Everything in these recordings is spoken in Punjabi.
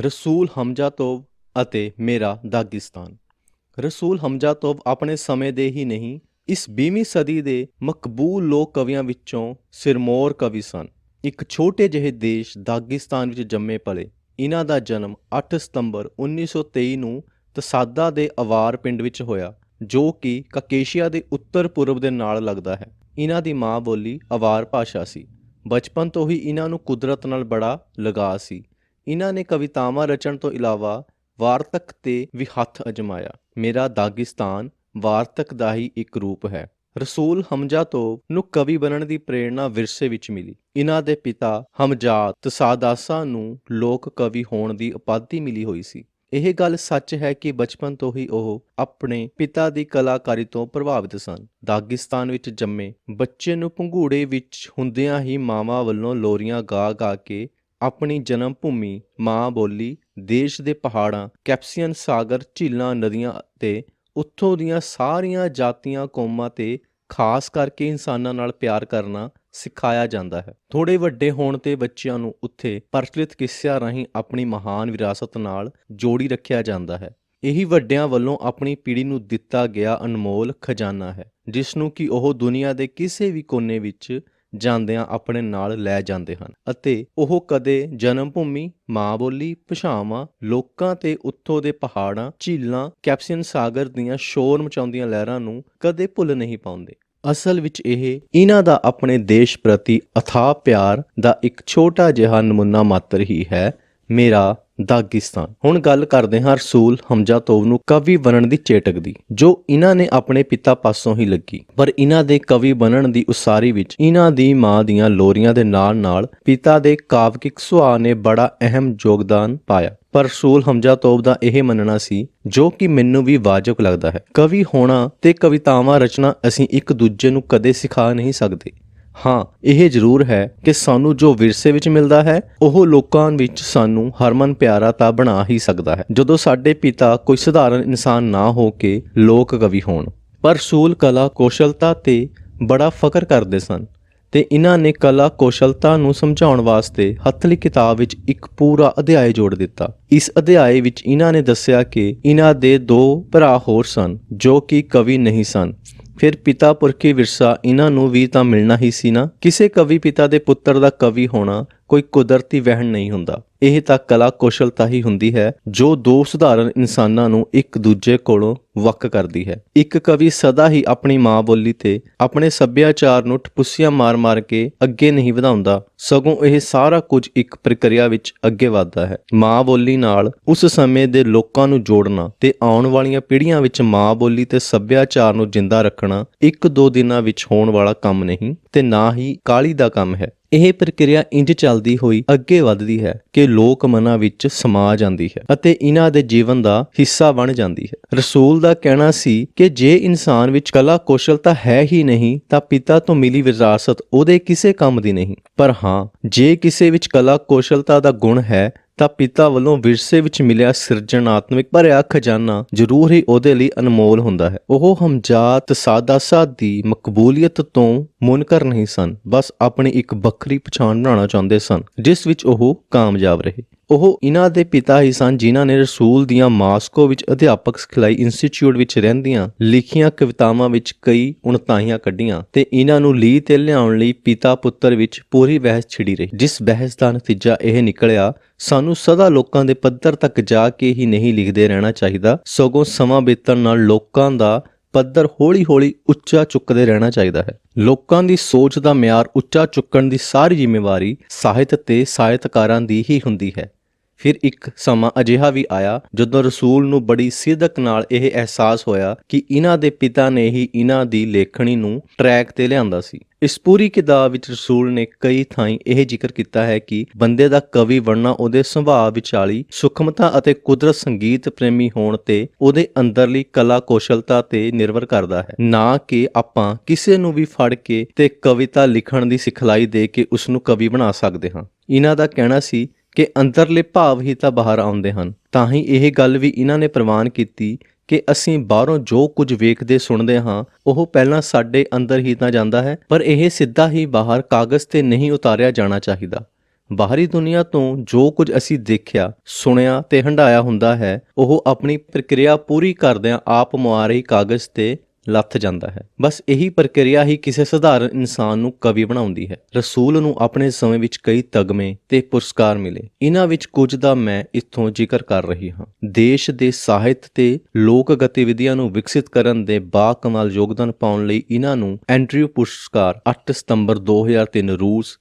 ਰਸੂਲ ਹਮਜ਼ਾ ਤੋਬ ਅਤੇ ਮੇਰਾ ਦਾਗਿਸਤਾਨ। ਰਸੂਲ ਹਮਜ਼ਾ ਤੋਬ ਆਪਣੇ ਸਮੇਂ ਦੇ ਹੀ ਨਹੀਂ, ਇਸ 20ਵੀਂ ਸਦੀ ਦੇ ਮਕਬੂਲ ਲੋਕ ਕਵੀਆਂ ਵਿੱਚੋਂ ਸਿਰਮੌਰ ਕਵੀ ਸਨ। ਇੱਕ ਛੋਟੇ ਜਿਹੇ ਦੇਸ਼ ਦਾਗਿਸਤਾਨ ਵਿੱਚ ਜੰਮੇ ਪਲੇ ਇਹਨਾਂ ਦਾ ਜਨਮ 8 ਸਤੰਬਰ 1923 ਨੂੰ ਤਸਾਦਾ ਦੇ ਅਵਾਰ ਪਿੰਡ ਵਿੱਚ ਹੋਇਆ, ਜੋ ਕਿ ਕਕੇਸ਼ੀਆ ਦੇ ਉੱਤਰ ਪੂਰਬ ਦੇ ਨਾਲ ਲੱਗਦਾ ਹੈ। ਇਹਨਾਂ ਦੀ ਮਾਂ ਬੋਲੀ ਅਵਾਰ ਭਾਸ਼ਾ ਸੀ। ਬਚਪਨ ਤੋਂ ਹੀ ਇਹਨਾਂ ਨੂੰ ਕੁਦਰਤ ਨਾਲ ਬੜਾ ਲਗਾਅ ਸੀ। ਇਹਨਾਂ ਨੇ ਕਵਿਤਾਵਾਂ ਰਚਣ ਤੋਂ ਇਲਾਵਾ ਵਾਰਤਕ ਤੇ ਵੀ ਹੱਥ ਅਜਮਾਇਆ। ਮੇਰਾ ਦਾਗਿਸਤਾਨ ਵਾਰਤਕ ਦਾ ਹੀ ਇੱਕ ਰੂਪ ਹੈ। ਰਸੂਲ ਹਮਜ਼ਾ ਤੋਂ ਨੂੰ ਕਵੀ ਬਣਨ ਦੀ ਪ੍ਰੇਰਣਾ ਵਿਰਸੇ ਵਿੱਚ ਮਿਲੀ। ਇਹਨਾਂ ਦੇ ਪਿਤਾ ਹਮਜਾਤ ਤਸਾਦਾਸਾ ਨੂੰ ਲੋਕ ਕਵੀ ਹੋਣ ਦੀ ਉਪਾਧੀ ਮਿਲੀ ਹੋਈ ਸੀ। ਇਹ ਗੱਲ ਸੱਚ ਹੈ ਕਿ ਬਚਪਨ ਤੋਂ ਹੀ ਉਹ ਆਪਣੇ ਪਿਤਾ ਦੀ ਕਲਾਕਾਰੀ ਤੋਂ ਪ੍ਰਭਾਵਿਤ ਸਨ। ਦਾਗਿਸਤਾਨ ਵਿੱਚ ਜੰਮੇ ਬੱਚੇ ਨੂੰ ਪੰਘੂੜੇ ਵਿੱਚ ਹੁੰਦਿਆਂ ਹੀ ਮਾਵਾਂ ਵੱਲੋਂ ਲੋਰੀਆਂ ਗਾ ਗਾ ਕੇ ਆਪਣੀ ਜਨਮ ਭੂਮੀ ਮਾਂ ਬੋਲੀ, ਦੇਸ਼ ਦੇ ਪਹਾੜਾਂ, ਕੈਪਸੀਅਨ ਸਾਗਰ, ਝੀਲਾਂ, ਨਦੀਆਂ ਤੇ ਉੱਥੋਂ ਦੀਆਂ ਸਾਰੀਆਂ ਜਾਤੀਆਂ ਕੌਮਾਂ ਤੇ ਖਾਸ ਕਰਕੇ ਇਨਸਾਨਾਂ ਨਾਲ ਪਿਆਰ ਕਰਨਾ ਸਿਖਾਇਆ ਜਾਂਦਾ ਹੈ। ਥੋੜੇ ਵੱਡੇ ਹੋਣ ਤੇ ਬੱਚਿਆਂ ਨੂੰ ਉੱਥੇ ਪ੍ਰਚਲਿਤ ਕਿੱਸਿਆਂ ਰਾਹੀਂ ਆਪਣੀ ਮਹਾਨ ਵਿਰਾਸਤ ਨਾਲ ਜੋੜੀ ਰੱਖਿਆ ਜਾਂਦਾ ਹੈ। ਇਹੀ ਵੱਡਿਆਂ ਵੱਲੋਂ ਆਪਣੀ ਪੀੜ੍ਹੀ ਨੂੰ ਦਿੱਤਾ ਗਿਆ ਅਨਮੋਲ ਖਜ਼ਾਨਾ ਹੈ, ਜਿਸ ਨੂੰ ਕਿ ਉਹ ਦੁਨੀਆ ਦੇ ਕਿਸੇ ਵੀ ਕੋਨੇ ਵਿੱਚ ਜਾਂਦਿਆਂ ਆਪਣੇ ਨਾਲ ਲੈ ਜਾਂਦੇ ਹਨ ਅਤੇ ਉਹ ਕਦੇ ਜਨਮ ਭੂਮੀ ਮਾਂ ਬੋਲੀ, ਭਾਸ਼ਾਵਾਂ, ਲੋਕਾਂ ਤੇ ਉੱਥੋਂ ਦੇ ਪਹਾੜਾਂ, ਝੀਲਾਂ, ਕੈਪਸੀਅਨ ਸਾਗਰ ਦੀਆਂ ਸ਼ੋਰ ਮਚਾਉਂਦੀਆਂ ਲਹਿਰਾਂ ਨੂੰ ਕਦੇ ਭੁੱਲ ਨਹੀਂ ਪਾਉਂਦੇ। ਅਸਲ ਵਿੱਚ ਇਹ ਇਹਨਾਂ ਦਾ ਆਪਣੇ ਦੇਸ਼ ਪ੍ਰਤੀ ਅਥਾਹ ਪਿਆਰ ਦਾ ਇੱਕ ਛੋਟਾ ਜਿਹਾ ਨਮੂਨਾ ਮਾਤਰ ਹੀ ਹੈ, ਮੇਰਾ ਦਾਗਿਸਤਾਨ। ਹੁਣ ਗੱਲ ਕਰਦੇ ਹਾਂ ਰਸੂਲ ਹਮਜ਼ਾ ਤੋਬ ਨੂੰ ਕਵੀ ਬਣਨ ਦੀ ਚੇਟਕ ਦੀ, ਜੋ ਇਹਨਾਂ ਨੇ ਆਪਣੇ ਪਿਤਾ ਪਾਸੋਂ ਹੀ ਲੱਗੀ। ਪਰ ਇਹਨਾਂ ਦੇ ਕਵੀ ਬਣਨ ਦੀ ਉਸਾਰੀ ਵਿੱਚ ਇਹਨਾਂ ਦੀ ਮਾਂ ਦੀਆਂ ਲੋਰੀਆਂ ਦੇ ਨਾਲ-ਨਾਲ ਪਿਤਾ ਦੇ ਕਾਵਿਕ ਸੁਭਾਅ ਨੇ ਬੜਾ ਅਹਿਮ ਯੋਗਦਾਨ ਪਾਇਆ। ਪਰ ਰਸੂਲ ਹਮਜ਼ਾ ਤੋਬ ਦਾ ਇਹ ਮੰਨਣਾ ਸੀ, ਜੋ ਕਿ ਮੈਨੂੰ ਵੀ ਵਾਜਬ ਲੱਗਦਾ ਹੈ। ਕਵੀ ਹੋਣਾ ਤੇ ਕਵਿਤਾਵਾਂ ਰਚਨਾ ਅਸੀਂ ਇੱਕ ਦੂਜੇ ਨੂੰ ਕਦੇ ਸਿਖਾ ਨਹੀਂ ਸਕਦੇ। ਹਾਂ, ਇਹ ਜ਼ਰੂਰ ਹੈ ਕਿ ਸਾਨੂੰ ਜੋ ਵਿਰਸੇ ਵਿੱਚ ਮਿਲਦਾ ਹੈ, ਉਹ ਲੋਕਾਂ ਵਿੱਚ ਸਾਨੂੰ ਹਰਮਨ ਪਿਆਰਾ ਤਾਂ ਬਣਾ ਹੀ ਸਕਦਾ ਹੈ। ਜਦੋਂ ਸਾਡੇ ਪਿਤਾ ਕੋਈ ਸਧਾਰਨ ਇਨਸਾਨ ਨਾ ਹੋ ਕੇ ਲੋਕ ਕਵੀ ਹੋਣ, ਪਰ ਸੂਲ ਕਲਾ ਕੌਸ਼ਲਤਾ ਤੇ ਬੜਾ ਫਖਰ ਕਰਦੇ ਸਨ ਤੇ ਇਹਨਾਂ ਨੇ ਕਲਾ ਕੌਸ਼ਲਤਾ ਨੂੰ ਸਮਝਾਉਣ ਵਾਸਤੇ ਹੱਥਲੀ ਕਿਤਾਬ ਵਿੱਚ ਇੱਕ ਪੂਰਾ ਅਧਿਆਇ ਜੋੜ ਦਿੱਤਾ। ਇਸ ਅਧਿਆਇ ਵਿੱਚ ਇਹਨਾਂ ਨੇ ਦੱਸਿਆ ਕਿ ਇਹਨਾਂ ਦੇ ਦੋ ਭਰਾ ਹੋਰ ਸਨ ਜੋ ਕਿ ਕਵੀ ਨਹੀਂ ਸਨ। ਫਿਰ ਪਿਤਾ ਪੁਰਖੀ ਵਿਰਸਾ, ਇਹਨਾਂ ਨੂੰ ਵੀ ਤਾਂ ਮਿਲਣਾ ਹੀ ਸੀ ਨਾ। ਕਿਸੇ ਕਵੀ ਪਿਤਾ ਦੇ ਪੁੱਤਰ ਦਾ ਕਵੀ ਹੋਣਾ ਕੋਈ ਕੁਦਰਤੀ ਵਹਿਣ ਨਹੀਂ ਹੁੰਦਾ। ਇਹ ਤਾਂ ਕਲਾ ਕੌਸ਼ਲਤਾ ਹੀ ਹੁੰਦੀ ਹੈ, ਜੋ ਦੋ ਸਧਾਰਨ ਇਨਸਾਨਾਂ ਨੂੰ ਇੱਕ ਦੂਜੇ ਕੋਲੋਂ ਵੱਖ ਕਰਦੀ ਹੈ। ਇੱਕ ਕਵੀ ਸਦਾ ਹੀ ਆਪਣੀ ਮਾਂ ਬੋਲੀ ਤੇ ਆਪਣੇ ਸੱਭਿਆਚਾਰ ਨੂੰ ਠਪੁੱਸੀਆਂ ਮਾਰ-ਮਾਰ ਕੇ ਅੱਗੇ ਨਹੀਂ ਵਧਾਉਂਦਾ। ਸਗੋਂ ਇਹ ਸਾਰਾ ਕੁਝ ਇੱਕ ਪ੍ਰਕਿਰਿਆ ਵਿੱਚ ਅੱਗੇ ਵਧਦਾ ਹੈ। ਮਾਂ ਬੋਲੀ ਨਾਲ ਉਸ ਸਮੇਂ ਦੇ ਲੋਕਾਂ ਨੂੰ ਜੋੜਨਾ ਤੇ ਆਉਣ ਵਾਲੀਆਂ ਪੀੜ੍ਹੀਆਂ ਵਿੱਚ ਮਾਂ ਬੋਲੀ ਤੇ ਸੱਭਿਆਚਾਰ ਨੂੰ ਜਿੰਦਾ ਰੱਖਣਾ ਇੱਕ ਦੋ ਦਿਨਾਂ ਵਿੱਚ ਹੋਣ ਵਾਲਾ ਕੰਮ ਨਹੀਂ ਤੇ ਨਾ ਹੀ ਕਾਲੀ ਦਾ ਕੰਮ ਹੈ। ਇਹ ਪ੍ਰਕਿਰਿਆ ਇੰਜ ਚੱਲਦੀ ਹੋਈ ਅੱਗੇ ਵੱਧਦੀ ਹੈ ਕਿ ਲੋਕ ਮਨਾਂ ਵਿੱਚ ਸਮਾ ਜਾਂਦੀ ਹੈ ਅਤੇ ਇਹਨਾਂ ਦੇ ਜੀਵਨ ਦਾ ਹਿੱਸਾ ਬਣ ਜਾਂਦੀ ਹੈ। ਰਸੂਲ ਦਾ ਕਹਿਣਾ ਸੀ ਕਿ ਜੇ ਇਨਸਾਨ ਵਿੱਚ ਕਲਾ ਕੌਸ਼ਲਤਾ ਹੈ ਹੀ ਨਹੀਂ, ਤਾਂ ਪਿਤਾ ਤੋਂ ਮਿਲੀ ਵਿਰਾਸਤ ਉਹਦੇ ਕਿਸੇ ਕੰਮ ਦੀ ਨਹੀਂ। ਪਰ ਹਾਂ, ਜੇ ਕਿਸੇ ਵਿੱਚ ਕਲਾ ਕੌਸ਼ਲਤਾ ਦਾ ਗੁਣ ਹੈ ਤਾਂ ਪਿਤਾ ਵੱਲੋਂ ਵਿਰਸੇ ਵਿੱਚ ਮਿਲਿਆ ਸਿਰਜਣਾਤਮਿਕ ਭਰਿਆ ਖਜ਼ਾਨਾ ਜ਼ਰੂਰ ਹੀ ਉਹਦੇ ਲਈ ਅਨਮੋਲ ਹੁੰਦਾ ਹੈ। ਉਹ ਹਮਜਾਤ ਸਾਦਾ ਸਾਦਾਸਾ ਦੀ ਮਕਬੂਲੀਅਤ ਤੋਂ ਮੁਨਕਰ ਨਹੀਂ ਸਨ, ਬਸ ਆਪਣੀ ਇੱਕ ਵੱਖਰੀ ਪਛਾਣ ਬਣਾਉਣਾ ਚਾਹੁੰਦੇ ਸਨ, ਜਿਸ ਵਿੱਚ ਉਹ ਕਾਮਯਾਬ ਰਹੇ। ਉਹ ਇਹਨਾਂ ਦੇ ਪਿਤਾ ਹੀ ਸਨ ਜਿਨ੍ਹਾਂ ਨੇ ਰਸੂਲ ਦੀਆਂ ਮਾਸਕੋ ਵਿੱਚ ਅਧਿਆਪਕ ਸਿਖਲਾਈ ਇੰਸਟੀਚਿਊਟ ਵਿੱਚ ਰਹਿੰਦੀਆਂ ਲਿਖੀਆਂ ਕਵਿਤਾਵਾਂ ਵਿੱਚ ਕਈ ਉਣਤਾਈਆਂ ਕੱਢੀਆਂ ਤੇ ਇਹਨਾਂ ਨੂੰ ਲੀ ਤੇ ਲਿਆਉਣ ਲਈ ਪਿਤਾ ਪੁੱਤਰ ਵਿੱਚ ਪੂਰੀ ਬਹਿਸ ਛਿੜੀ ਰਹੀ। ਜਿਸ ਬਹਿਸ ਦਾ ਨਤੀਜਾ ਇਹ ਨਿਕਲਿਆ, ਸਾਨੂੰ ਸਦਾ ਲੋਕਾਂ ਦੇ ਪੱਧਰ ਤੱਕ ਜਾ ਕੇ ਹੀ ਨਹੀਂ ਲਿਖਦੇ ਰਹਿਣਾ ਚਾਹੀਦਾ। ਸਗੋਂ ਸਮਾਂ ਬੀਤਣ ਨਾਲ ਲੋਕਾਂ ਦਾ ਪੱਧਰ ਹੌਲੀ-ਹੌਲੀ ਉੱਚਾ ਚੁੱਕਦੇ ਰਹਿਣਾ ਚਾਹੀਦਾ ਹੈ। ਲੋਕਾਂ ਦੀ ਸੋਚ ਦਾ ਮਿਆਰ ਉੱਚਾ ਚੁੱਕਣ ਦੀ ਸਾਰੀ ਜ਼ਿੰਮੇਵਾਰੀ ਸਾਹਿਤ ਤੇ ਸਾਹਿਤਕਾਰਾਂ ਦੀ ਹੀ ਹੁੰਦੀ ਹੈ। ਫਿਰ ਇੱਕ ਸਮਾਂ ਅਜਿਹਾ ਵੀ ਆਇਆ ਜਦੋਂ ਰਸੂਲ ਨੂੰ ਬੜੀ ਸਿੱਧਕ ਨਾਲ ਇਹ ਅਹਿਸਾਸ ਹੋਇਆ ਕਿ ਇਹਨਾਂ ਦੇ ਪਿਤਾ ਨੇ ਹੀ ਇਹਨਾਂ ਦੀ ਲੇਖਣੀ ਨੂੰ ਟਰੈਕ ਤੇ ਲਿਆਂਦਾ ਸੀ। ਇਸ ਪੂਰੀ ਕਿਤਾਬ ਵਿੱਚ ਰਸੂਲ ਨੇ ਕਈ ਥਾਈਂ ਇਹ ਜ਼ਿਕਰ ਕੀਤਾ ਹੈ ਕਿ ਬੰਦੇ ਦਾ ਕਵੀ ਬਣਨਾ ਉਹਦੇ ਸੁਭਾਅ ਵਿਚਾਲੀ ਸੁਖਮਤਾ ਅਤੇ ਕੁਦਰਤ ਸੰਗੀਤ ਪ੍ਰੇਮੀ ਹੋਣ ਤੇ ਉਹਦੇ ਅੰਦਰਲੀ ਕਲਾ ਕੌਸ਼ਲਤਾ ਤੇ ਨਿਰਭਰ ਕਰਦਾ ਹੈ। ਨਾ ਕਿ ਆਪਾਂ ਕਿਸੇ ਨੂੰ ਵੀ ਫੜ ਕੇ ਤੇ ਕਵਿਤਾ ਲਿਖਣ ਦੀ ਸਿਖਲਾਈ ਦੇ ਕੇ ਉਸ ਨੂੰ ਕਵੀ ਬਣਾ ਸਕਦੇ ਹਾਂ। ਇਹਨਾਂ ਦਾ ਕਹਿਣਾ ਸੀ ਕਿ ਅੰਦਰਲੇ ਭਾਵ ਹੀ ਤਾਂ ਬਾਹਰ ਆਉਂਦੇ ਹਨ। ਤਾਂ ਹੀ ਇਹ ਗੱਲ ਵੀ ਇਹਨਾਂ ਨੇ ਪ੍ਰਵਾਨ ਕੀਤੀ ਕਿ ਅਸੀਂ ਬਾਹਰੋਂ ਜੋ ਕੁਝ ਵੇਖਦੇ, ਸੁਣਦੇ ਹਾਂ, ਉਹ ਪਹਿਲਾਂ ਸਾਡੇ ਅੰਦਰ ਹੀ ਤਾਂ ਜਾਂਦਾ ਹੈ, ਪਰ ਇਹ ਸਿੱਧਾ ਹੀ ਬਾਹਰ ਕਾਗਜ਼ ਤੇ ਨਹੀਂ ਉਤਾਰਿਆ ਜਾਣਾ ਚਾਹੀਦਾ। ਬਾਹਰੀ ਦੁਨੀਆ ਤੋਂ ਜੋ ਕੁਝ ਅਸੀਂ ਦੇਖਿਆ, ਸੁਣਿਆ ਤੇ ਹੰਡਾਇਆ ਹੁੰਦਾ ਹੈ, ਉਹ ਆਪਣੀ ਪ੍ਰਕਿਰਿਆ ਪੂਰੀ ਕਰਦਿਆਂ ਆਪ ਮੁਆਰੀ ਕਾਗਜ਼ ਤੇ ਲੱਥ ਜਾਂਦਾ ਹੈ। ਬਸ ਇਹੀ ਪ੍ਰਕਿਰਿਆ ਹੀ ਕਿਸੇ ਸਧਾਰਨ ਇਨਸਾਨ ਨੂੰ ਕਵੀ ਬਣਾਉਂਦੀ ਹੈ। ਰਸੂਲ ਨੂੰ ਆਪਣੇ ਸਮੇਂ ਵਿੱਚ ਕਈ ਤਗਮੇ ਤੇ ਪੁਰਸਕਾਰ ਮਿਲੇ। ਇਹਨਾਂ ਵਿੱਚ ਕੁਝ ਦਾ ਮੈਂ ਇੱਥੋਂ ਜ਼ਿਕਰ ਕਰ ਰਹੀ ਹਾਂ। ਦੇਸ਼ ਦੇ ਸਾਹਿਤ ਤੇ ਲੋਕ ਗਤੀਵਿਧੀਆਂ ਨੂੰ ਵਿਕਸਿਤ ਕਰਨ ਦੇ ਬਾਕਮਾਲ ਯੋਗਦਾਨ ਪਾਉਣ ਲਈ ਇਹਨਾਂ ਨੂੰ ਐਂਡਰਿਊ ਪੁਰਸਕਾਰ 8 ਸਤੰਬਰ 2003 ਰੂਸ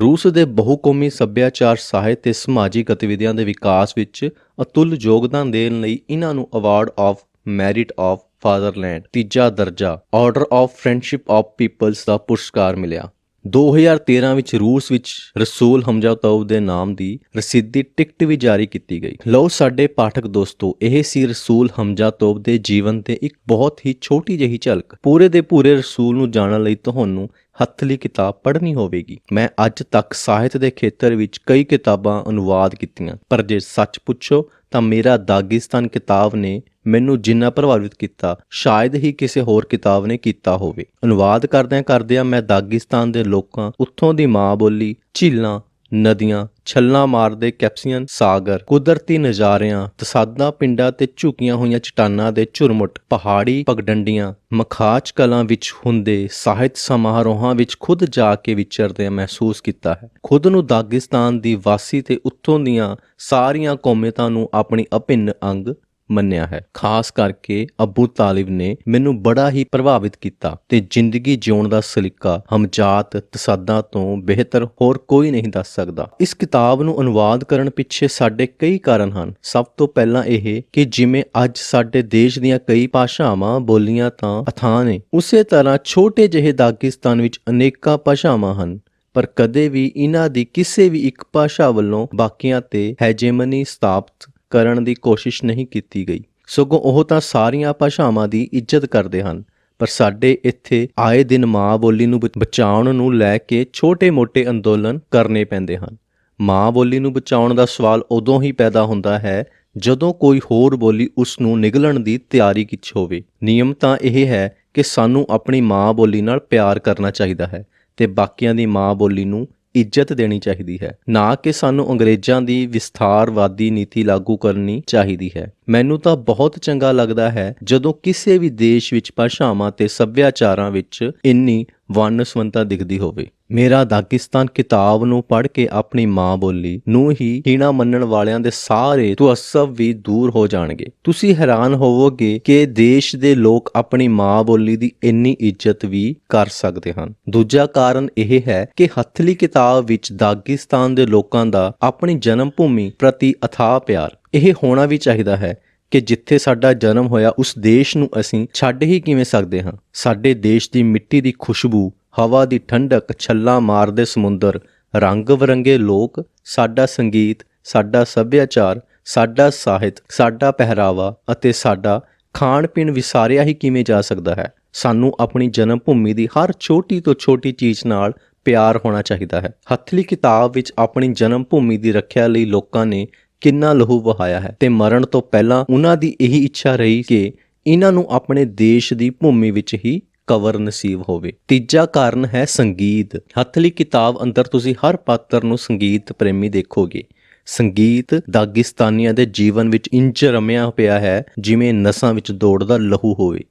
ਰੂਸ ਦੇ ਬਹੁਕੌਮੀ ਸੱਭਿਆਚਾਰ ਸਾਹਿਤ ਤੇ ਸਮਾਜਿਕ ਗਤੀਵਿਧੀਆਂ ਦੇ ਵਿਕਾਸ ਵਿੱਚ ਅਤੁੱਲ ਯੋਗਦਾਨ ਦੇਣ ਲਈ ਇਹਨਾਂ ਨੂੰ award of merit of fatherland, ਤੀਜਾ ਦਰਜਾ order of friendship of peoples ਦਾ ਪੁਰਸਕਾਰ ਮਿਲਿਆ। 2013 ਵਿੱਚ ਰੂਸ ਵਿੱਚ ਰਸੂਲ ਹਮਜ਼ਾ ਤੌਬ ਦੇ ਨਾਮ ਦੀ ਰਸੀਦੀ ਟਿਕਟ ਵੀ ਜਾਰੀ ਕੀਤੀ ਗਈ। ਲਓ ਸਾਡੇ ਪਾਠਕ ਦੋਸਤੋ, ਇਹ ਸੀ ਰਸੂਲ ਹਮਜ਼ਾ ਤੌਬ ਦੇ ਜੀਵਨ ਤੇ ਇੱਕ ਬਹੁਤ ਹੀ ਛੋਟੀ ਜਿਹੀ ਝਲਕ। ਪੂਰੇ ਦੇ ਪੂਰੇ ਰਸੂਲ ਨੂੰ ਜਾਣਨ ਲਈ ਤੁਹਾਨੂੰ ਹੱਥਲੀ ਕਿਤਾਬ ਪੜ੍ਹਨੀ ਹੋਵੇਗੀ। ਮੈਂ ਅੱਜ ਤੱਕ ਸਾਹਿਤ ਦੇ ਖੇਤਰ ਵਿੱਚ ਕਈ ਕਿਤਾਬਾਂ ਅਨੁਵਾਦ ਕੀਤੀਆਂ, ਪਰ ਜੇ ਸੱਚ ਪੁੱਛੋ ਤਾਂ ਮੇਰਾ ਦਾਗਿਸਤਾਨ ਕਿਤਾਬ ਨੇ ਮੈਨੂੰ ਜਿੰਨਾ ਪ੍ਰਭਾਵਿਤ ਕੀਤਾ, ਸ਼ਾਇਦ ਹੀ ਕਿਸੇ ਹੋਰ ਕਿਤਾਬ ਨੇ ਕੀਤਾ ਹੋਵੇ। ਅਨੁਵਾਦ ਕਰਦਿਆਂ ਕਰਦਿਆਂ ਮੈਂ ਦਾਗਿਸਤਾਨ ਦੇ ਲੋਕਾਂ, ਉੱਥੋਂ ਦੀ ਮਾਂ ਬੋਲੀ, ਝੀਲਾਂ, ਨਦੀਆਂ, ਛੱਲਾਂ ਮਾਰਦੇ ਕੈਪਸੀਅਨ, ਸਾਗਰ, ਕੁਦਰਤੀ ਨਜ਼ਾਰਿਆਂ, ਤਸਾਦਾਂ ਪਿੰਡਾਂ ਤੇ ਝੁਕੀਆਂ ਹੋਈਆਂ ਚਟਾਨਾਂ ਦੇ ਝੁਰਮੁਟ, ਪਹਾੜੀ ਪਗਡੰਡੀਆਂ ਮਖਾਚ ਕਲਾਂ ਵਿੱਚ ਹੁੰਦੇ ਸਾਹਿਤ ਸਮਾਰੋਹਾਂ ਵਿੱਚ ਖੁਦ ਜਾ ਕੇ ਵਿਚਰਦਿਆਂ ਮਹਿਸੂਸ ਕੀਤਾ ਹੈ। ਖੁਦ ਨੂੰ ਦਾਗਿਸਤਾਨ ਦੀ ਵਾਸੀ ਤੇ ਉੱਥੋਂ ਦੀਆਂ ਸਾਰੀਆਂ ਕੌਮੀਅਤਾਂ ਨੂੰ ਆਪਣੀ ਅਭਿੰਨ ਅੰਗ ਮੰਨਿਆ ਹੈ। ਖਾਸ ਕਰਕੇ ਅਬੂ ਤਾਲਿਬ ਨੇ ਮੈਨੂੰ ਬੜਾ ਹੀ ਪ੍ਰਭਾਵਿਤ ਕੀਤਾ ਤੇ ਜ਼ਿੰਦਗੀ ਜਿਉਣ ਦਾ ਸਲੀਕਾ, ਹਮਜਾਤ, ਤਸਾਦਾਂ ਤੋਂ ਬਿਹਤਰ ਹੋਰ ਕੋਈ ਨਹੀਂ ਦੱਸ ਸਕਦਾ। ਇਸ ਕਿਤਾਬ ਨੂੰ ਅਨੁਵਾਦ ਕਰਨ ਪਿੱਛੇ ਸਾਡੇ ਕਈ ਕਾਰਨ ਹਨ। ਸਭ ਤੋਂ ਪਹਿਲਾਂ ਇਹ ਕਿ ਜਿਵੇਂ ਅੱਜ ਸਾਡੇ ਦੇਸ਼ ਦੀਆਂ ਕਈ ਭਾਸ਼ਾਵਾਂ ਬੋਲੀਆਂ ਤਾਂ ਅਥਾਹ ਨੇ, ਉਸੇ ਤਰ੍ਹਾਂ ਛੋਟੇ ਜਿਹੇ ਦਾਗਿਸਤਾਨ ਵਿੱਚ ਅਨੇਕਾਂ ਭਾਸ਼ਾਵਾਂ ਹਨ, ਪਰ ਕਦੇ ਵੀ ਇਹਨਾਂ ਦੀ ਕਿਸੇ ਵੀ ਇੱਕ ਭਾਸ਼ਾ ਵੱਲੋਂ ਬਾਕੀਆਂ ਤੇ ਹੈਜੇਮਨੀ ਸਥਾਪਿਤ ਕਰਨ ਦੀ ਕੋਸ਼ਿਸ਼ ਨਹੀਂ ਕੀਤੀ ਗਈ। ਸਗੋਂ ਉਹ ਤਾਂ ਸਾਰੀਆਂ ਭਾਸ਼ਾਵਾਂ ਦੀ ਇੱਜ਼ਤ ਕਰਦੇ ਹਨ, ਪਰ ਸਾਡੇ ਇੱਥੇ ਆਏ ਦਿਨ ਮਾਂ ਬੋਲੀ ਨੂੰ ਬ- ਬਚਾਉਣ ਨੂੰ ਲੈ ਕੇ ਛੋਟੇ-ਮੋਟੇ ਅੰਦੋਲਨ ਕਰਨੇ ਪੈਂਦੇ ਹਨ। ਮਾਂ ਬੋਲੀ ਨੂੰ ਬਚਾਉਣ ਦਾ ਸਵਾਲ ਉਦੋਂ ਹੀ ਪੈਦਾ ਹੁੰਦਾ ਹੈ ਜਦੋਂ ਕੋਈ ਹੋਰ ਬੋਲੀ ਉਸ ਨੂੰ ਨਿਗਲਣ ਦੀ ਤਿਆਰੀ ਵਿੱਚ ਹੋਵੇ। ਨਿਯਮ ਤਾਂ ਇਹ ਹੈ ਕਿ ਸਾਨੂੰ ਆਪਣੀ ਮਾਂ ਬੋਲੀ ਨਾਲ ਪਿਆਰ ਕਰਨਾ ਚਾਹੀਦਾ ਹੈ ਤੇ ਬਾਕੀਆਂ ਦੀ ਮਾਂ ਬੋਲੀ ਨੂੰ ਇੱਜ਼ਤ ਦੇਣੀ ਚਾਹੀਦੀ ਹੈ। ਨਾ ਕਿ ਸਾਨੂੰ ਅੰਗਰੇਜ਼ਾਂ ਦੀ ਵਿਸਥਾਰਵਾਦੀ ਨੀਤੀ ਲਾਗੂ ਕਰਨੀ ਚਾਹੀਦੀ ਹੈ। ਮੈਨੂੰ ਤਾਂ ਬਹੁਤ ਚੰਗਾ ਲੱਗਦਾ ਹੈ ਜਦੋਂ ਕਿਸੇ ਵੀ ਦੇਸ਼ ਵਿੱਚ ਭਾਸ਼ਾਵਾਂ ਤੇ ਸੱਭਿਆਚਾਰਾਂ ਵਿੱਚ ਇੰਨੀ ਵੰਨ-ਸੁਵੰਨਤਾ ਦਿਖਦੀ ਹੋਵੇ। ਮੇਰਾ ਦਾਗਿਸਤਾਨ ਕਿਤਾਬ ਨੂੰ ਪੜ੍ਹ ਕੇ ਆਪਣੀ ਮਾਂ ਬੋਲੀ, ਨੂੰ ਹੀ ਹੀਣਾ ਮੰਨਣ ਵਾਲਿਆਂ ਦੇ ਸਾਰੇ ਤੁਅਸਬ ਵੀ ਦੂਰ ਹੋ ਜਾਣਗੇ। ਤੁਸੀਂ ਹੈਰਾਨ ਹੋਵੋਗੇ ਕਿ ਦੇਸ਼ ਦੇ ਲੋਕ ਆਪਣੀ ਮਾਂ ਬੋਲੀ ਦੀ ਇੰਨੀ ਇੱਜ਼ਤ ਵੀ ਕਰ ਸਕਦੇ ਹਨ। ਦੂਜਾ ਕਾਰਨ ਇਹ ਹੈ ਕਿ ਹੱਥਲੀ ਕਿਤਾਬ ਵਿੱਚ ਦਾਗਿਸਤਾਨ ਦੇ ਲੋਕਾਂ ਦਾ ਆਪਣੀ ਜਨਮ ਭੂਮੀ ਪ੍ਰਤੀ ਅਥਾਹ ਪਿਆਰ। ਇਹ ਹੋਣਾ ਵੀ ਚਾਹੀਦਾ ਹੈ ਕਿ ਜਿੱਥੇ ਸਾਡਾ ਜਨਮ ਹੋਇਆ, ਉਸ ਦੇਸ਼ ਨੂੰ ਅਸੀਂ ਛੱਡ ਹੀ ਕਿਵੇਂ ਸਕਦੇ ਹਾਂ? ਸਾਡੇ ਦੇਸ਼ ਦੀ ਮਿੱਟੀ ਦੀ ਖੁਸ਼ਬੂ ਹਵਾ ਦੀ ਠੰਡਕ ਛੱਲਾਂ ਮਾਰਦੇ ਸਮੁੰਦਰ। ਰੰਗ ਬਰੰਗੇ ਲੋਕ, ਸਾਡਾ ਸੰਗੀਤ, ਸਾਡਾ ਸੱਭਿਆਚਾਰ, ਸਾਡਾ ਸਾਹਿਤ, ਸਾਡਾ ਪਹਿਰਾਵਾ ਅਤੇ ਸਾਡਾ ਖਾਣ ਪੀਣ ਵਿਸਾਰਿਆ ਹੀ ਕਿਵੇਂ ਜਾ ਸਕਦਾ ਹੈ? ਸਾਨੂੰ ਆਪਣੀ ਜਨਮ ਭੂਮੀ ਦੀ ਹਰ ਛੋਟੀ ਤੋਂ ਛੋਟੀ ਚੀਜ਼ ਨਾਲ ਪਿਆਰ ਹੋਣਾ ਚਾਹੀਦਾ ਹੈ। ਹੱਥਲੀ ਕਿਤਾਬ ਵਿੱਚ ਆਪਣੀ ਜਨਮ ਭੂਮੀ ਦੀ ਰੱਖਿਆ ਲਈ ਲੋਕਾਂ ਨੇ ਕਿੰਨਾ ਲਹੂ ਵਹਾਇਆ ਹੈ ਤੇ ਮਰਨ ਤੋਂ ਪਹਿਲਾਂ ਉਹਨਾਂ ਦੀ ਇਹੀ ਇੱਛਾ ਰਹੀ ਕਿ ਇਹਨਾਂ ਨੂੰ ਆਪਣੇ ਦੇਸ਼ ਦੀ ਭੂਮੀ ਵਿੱਚ ਹੀ ਕਵਰ ਨਸੀਬ ਹੋਵੇ। ਤੀਜਾ ਕਾਰਨ ਹੈ ਸੰਗੀਤ। ਹੱਥਲੀ ਕਿਤਾਬ ਅੰਦਰ ਤੁਸੀਂ ਹਰ ਪਾਤਰ ਨੂੰ ਸੰਗੀਤ ਪ੍ਰੇਮੀ ਦੇਖੋਗੇ। ਸੰਗੀਤ ਦਾਗਿਸਤਾਨੀਆਂ ਦੇ ਜੀਵਨ ਵਿੱਚ ਇੰਜ ਰਮਿਆ ਪਿਆ ਹੈ, ਜਿਵੇਂ ਨਸਾਂ ਵਿੱਚ ਦੌੜਦਾ ਲਹੂ ਹੋਵੇ।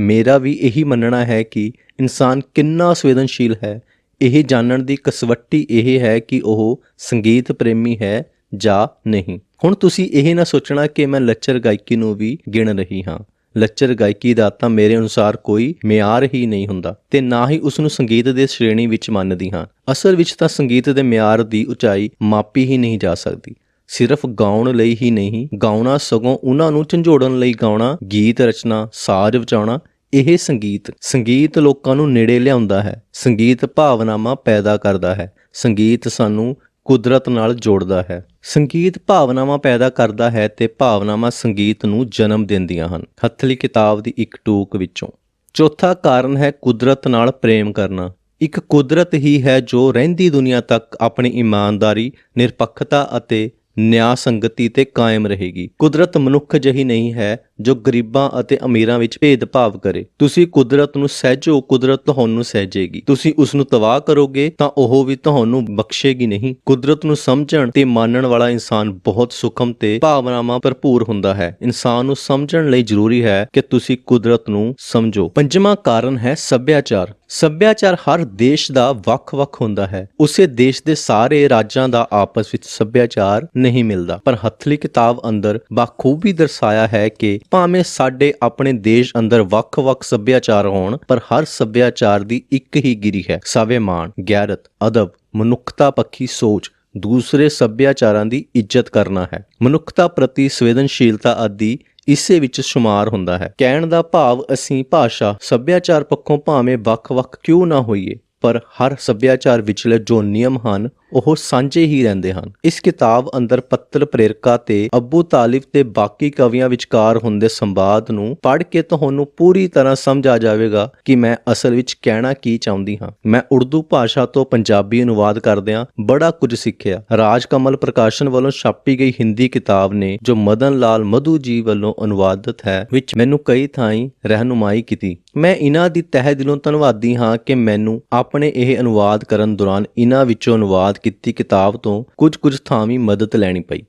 ਮੇਰਾ ਵੀ ਇਹੀ ਮੰਨਣਾ ਹੈ ਕਿ ਇਨਸਾਨ ਕਿੰਨਾ ਸੰਵੇਦਨਸ਼ੀਲ ਹੈ। ਇਹ ਜਾਣਨ ਦੀ ਕਸਵੱਟੀ ਇਹ ਹੈ ਕਿ ਉਹ ਸੰਗੀਤ ਪ੍ਰੇਮੀ ਹੈ ਜਾਂ ਨਹੀਂ। ਹੁਣ ਤੁਸੀਂ ਇਹ ਨਾ ਸੋਚਣਾ ਕਿ ਮੈਂ ਲੱਚਰ ਗਾਇਕੀ ਨੂੰ ਵੀ ਗਿਣ ਰਹੀ ਹਾਂ। ਲੱਚਰ ਗਾਇਕੀ ਦਾ ਤਾਂ ਮੇਰੇ ਅਨੁਸਾਰ ਕੋਈ ਮਿਆਰ ਹੀ ਨਹੀਂ ਹੁੰਦਾ ਤੇ ਨਾ ਹੀ ਉਸ ਨੂੰ ਸੰਗੀਤ ਦੇ ਸ਼੍ਰੇਣੀ ਵਿੱਚ ਮੰਨਦੀ ਹਾਂ। ਅਸਲ ਵਿੱਚ ਤਾਂ ਸੰਗੀਤ ਦੇ ਮਿਆਰ ਦੀ ਉਚਾਈ ਮਾਪੀ ਹੀ ਨਹੀਂ ਜਾ ਸਕਦੀ। ਸਿਰਫ ਗਾਉਣ ਲਈ ਹੀ ਨਹੀਂ, ਗਾਉਣਾ ਸਗੋਂ ਉਹਨਾਂ ਨੂੰ ਝੰਜੋੜਨ ਲਈ ਗਾਉਣਾ, ਗੀਤ ਰਚਨਾ ਸਾਜ਼ ਵਜਾਉਣਾ, ਇਹ ਸੰਗੀਤ ਸੰਗੀਤ ਲੋਕਾਂ ਨੂੰ ਨੇੜੇ ਲਿਆਉਂਦਾ ਹੈ। ਸੰਗੀਤ ਭਾਵਨਾਵਾਂ ਪੈਦਾ ਕਰਦਾ ਹੈ। ਸੰਗੀਤ ਸਾਨੂੰ ਕੁਦਰਤ ਨਾਲ ਜੋੜਦਾ ਹੈ। ਸੰਗੀਤ ਭਾਵਨਾਵਾਂ ਪੈਦਾ ਕਰਦਾ ਹੈ ਤੇ ਭਾਵਨਾਵਾਂ ਸੰਗੀਤ ਨੂੰ ਜਨਮ ਦਿੰਦੀਆਂ ਹਨ। ਹੱਥਲੀ ਕਿਤਾਬ ਦੀ ਇੱਕ ਟੂਕ ਵਿੱਚੋਂ। ਚੌਥਾ ਕਾਰਨ ਹੈ ਕੁਦਰਤ ਨਾਲ ਪ੍ਰੇਮ ਕਰਨਾ। ਇੱਕ ਕੁਦਰਤ ਹੀ ਹੈ ਜੋ ਰਹਿੰਦੀ ਦੁਨੀਆ ਤੱਕ ਆਪਣੀ ਇਮਾਨਦਾਰੀ, ਨਿਰਪੱਖਤਾ ਅਤੇ ਨਿਆਂ ਸੰਗਤੀ ਤੇ ਕਾਇਮ ਰਹੇਗੀ। ਕੁਦਰਤ ਮਨੁੱਖ ਜਹੀ ਨਹੀਂ ਹੈ ਜੋ ਗਰੀਬਾਂ ਅਤੇ ਅਮੀਰਾਂ ਵਿੱਚ ਭੇਦਭਾਵ ਕਰੇ। ਤੁਸੀਂ ਕੁਦਰਤ ਨੂੰ ਸਹਿਜੋ ਕੁਦਰਤ ਤੁਹਾਨੂੰ ਸਹਿਜੇਗੀ। ਤੁਸੀਂ ਉਸ ਨੂੰ ਤਬਾਹ ਕਰੋਗੇ ਤਾਂ ਉਹ ਵੀ ਤੁਹਾਨੂੰ ਬਖਸ਼ੇਗੀ ਨਹੀਂ। ਕੁਦਰਤ ਨੂੰ ਸਮਝਣ ਤੇ ਮੰਨਣ ਵਾਲਾ ਇਨਸਾਨ ਬਹੁਤ ਸੁਖਮ ਤੇ ਭਾਵਨਾਵਾਂ ਭਰਪੂਰ ਹੁੰਦਾ ਹੈ। ਇਨਸਾਨ ਨੂੰ ਸਮਝਣ ਲਈ ਜ਼ਰੂਰੀ ਹੈ ਕਿ ਤੁਸੀਂ ਕੁਦਰਤ ਨੂੰ ਸਮਝੋ। ਪੰਜਵਾਂ ਕਾਰਨ ਹੈ ਸੱਭਿਆਚਾਰ। ਸੱਭਿਆਚਾਰ ਹਰ ਦੇਸ਼ ਦਾ ਵੱਖ-ਵੱਖ ਹੁੰਦਾ ਹੈ। ਉਸੇ ਦੇਸ਼ ਦੇ ਸਾਰੇ ਰਾਜਾਂ ਦਾ ਆਪਸ ਵਿੱਚ ਸੱਭਿਆਚਾਰ ਨਹੀਂ ਮਿਲਦਾ। ਪਰ ਹੱਥਲੀ ਕਿਤਾਬ ਅੰਦਰ ਬਾਖੂਬੀ ਦਰਸਾਇਆ ਹੈ ਕਿ ਭਾਵੇਂ ਸਾਡੇ ਆਪਣੇ ਦੇਸ਼ ਅੰਦਰ ਵੱਖ-ਵੱਖ ਸੱਭਿਆਚਾਰ ਹੋਣ, ਪਰ ਹਰ ਸੱਭਿਆਚਾਰ ਦੀ ਇੱਕ ਹੀ ਗਿਰੀ ਹੈ। ਸਵੈਮਾਨ ਗਿਆਰਤ ਅਦਬ, ਮਨੁੱਖਤਾ ਪੱਖੀ ਸੋਚ ਦੂਸਰੇ ਸੱਭਿਆਚਾਰਾਂ ਦੀ ਇੱਜ਼ਤ ਕਰਨਾ ਹੈ। ਮਨੁੱਖਤਾ ਪ੍ਰਤੀ ਸੰਵੇਦਨਸ਼ੀਲਤਾ ਆਦਿ ਇਸੇ ਵਿੱਚ ਸ਼ੁਮਾਰ ਹੁੰਦਾ ਹੈ। ਕਹਿਣ ਦਾ ਭਾਵ ਅਸੀਂ ਭਾਸ਼ਾ ਸੱਭਿਆਚਾਰ ਪੱਖੋਂ ਭਾਵੇਂ ਵੱਖ-ਵੱਖ ਕਿਉਂ ਨਾ ਹੋਈਏ, ਪਰ ਹਰ ਸੱਭਿਆਚਾਰ ਵਿਚਲੇ ਜੋ ਨਿਯਮ ਹਨ ਉਹ ਸਾਂਝੇ ਹੀ ਰਹਿੰਦੇ ਹਨ। ਇਸ ਕਿਤਾਬ ਅੰਦਰ ਪੱਤਰ ਪ੍ਰੇਰਕਾ ਤੇ ਅਬੂ ਤਾਲਿਬ ਤੇ ਬਾਕੀ ਕਵੀਆਂ ਵਿਚਕਾਰ ਹੁੰਦੇ ਸੰਵਾਦ ਨੂੰ ਪੜ੍ਹ ਕੇ ਤੁਹਾਨੂੰ ਪੂਰੀ ਤਰ੍ਹਾਂ ਸਮਝ ਆ ਜਾਵੇਗਾ ਕਿ ਮੈਂ ਅਸਲ ਵਿੱਚ ਕਹਿਣਾ ਕੀ ਚਾਹੁੰਦੀ ਹਾਂ। ਮੈਂ ਉਰਦੂ ਭਾਸ਼ਾ ਤੋਂ ਪੰਜਾਬੀ ਅਨੁਵਾਦ ਕਰਦਿਆਂ ਬੜਾ ਕੁਝ ਸਿੱਖਿਆ। ਰਾਜ ਕਮਲ ਪ੍ਰਕਾਸ਼ਨ ਵੱਲੋਂ ਛਾਪੀ ਗਈ ਹਿੰਦੀ ਕਿਤਾਬ ਨੇ ਜੋ ਮਦਨ ਲਾਲ ਮਧੂ ਜੀ ਵੱਲੋਂ ਅਨੁਵਾਦਿਤ ਹੈ, ਵਿੱਚ ਮੈਨੂੰ ਕਈ ਥਾਈਂ ਰਹਿਨੁਮਾਈ ਕੀਤੀ। ਮੈਂ ਇਹਨਾਂ ਦੀ ਤਹਿ ਦਿਲੋਂ ਧੰਨਵਾਦੀ ਹਾਂ ਕਿ ਮੈਨੂੰ ਆਪਣੇ ਇਹ ਅਨੁਵਾਦ ਕਰਨ ਦੌਰਾਨ ਇਹਨਾਂ ਵਿੱਚੋਂ ਅਨੁਵਾਦ ਕੀਤੀ ਕਿਤਾਬ ਤੋਂ ਕੁਝ ਕੁਝ ਥਾਵੀਂ ਮਦਦ ਲੈਣੀ ਪਈ।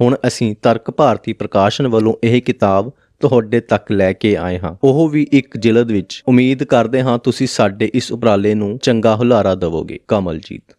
ਹੁਣ ਅਸੀਂ ਤਰਕ ਭਾਰਤੀ ਪ੍ਰਕਾਸ਼ਨ ਵੱਲੋਂ ਇਹ ਕਿਤਾਬ ਤੁਹਾਡੇ ਤੱਕ ਲੈ ਕੇ ਆਏ ਹਾਂ। ਉਹ ਵੀ ਇੱਕ ਜਿਲਦ ਵਿੱਚ। ਉਮੀਦ ਕਰਦੇ ਹਾਂ ਤੁਸੀਂ ਸਾਡੇ ਇਸ ਉਪਰਾਲੇ ਨੂੰ ਚੰਗਾ ਹੁਲਾਰਾ ਦੇਵੋਗੇ। ਕਮਲਜੀਤ